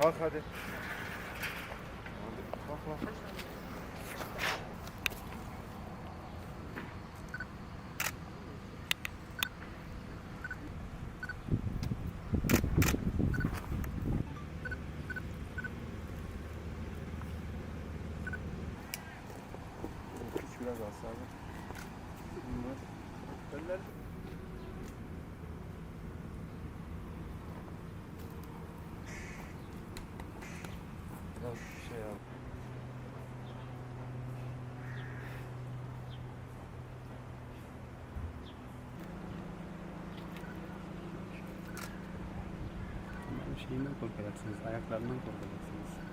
Kalk hadi. Kalk. Küç biraz alsa abi. Bunlar. Eller. Biraz şey abi. Şeyinden korkacaksınız, ayaklarından korkacaksınız.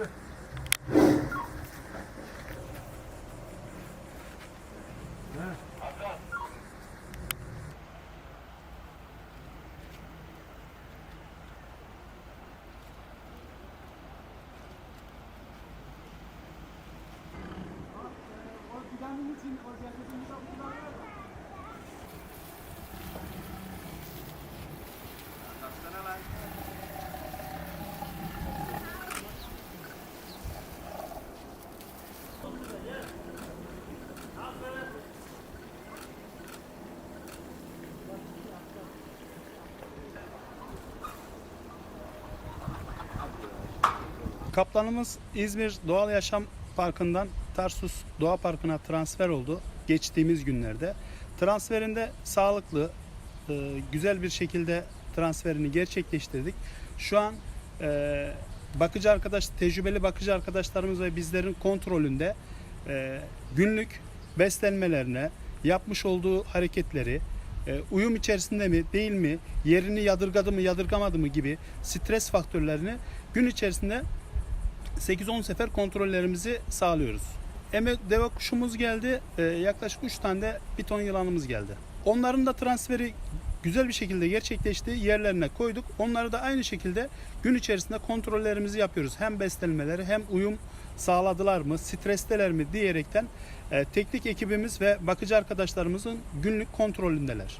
Nazlı. Kaplanımız İzmir Doğal Yaşam Parkı'ndan Tarsus Doğa Parkı'na transfer oldu geçtiğimiz günlerde. Transferinde sağlıklı, e, güzel bir şekilde transferini gerçekleştirdik. Şu an e, bakıcı arkadaş, tecrübeli bakıcı arkadaşlarımız ve bizlerin kontrolünde e, günlük beslenmelerine, yapmış olduğu hareketleri, uyum içerisinde mi değil mi, yerini yadırgadı mı yadırgamadı mı gibi stres faktörlerini gün içerisinde 8-10 sefer kontrollerimizi sağlıyoruz. Eme deve kuşumuz geldi. Ee, yaklaşık 3 tane de piton yılanımız geldi. Onların da transferi güzel bir şekilde gerçekleşti. Yerlerine koyduk. Onları da aynı şekilde gün içerisinde kontrollerimizi yapıyoruz. Hem beslenmeleri hem uyum sağladılar mı, stresteler mi diyerekten e, teknik ekibimiz ve bakıcı arkadaşlarımızın günlük kontrolündeler.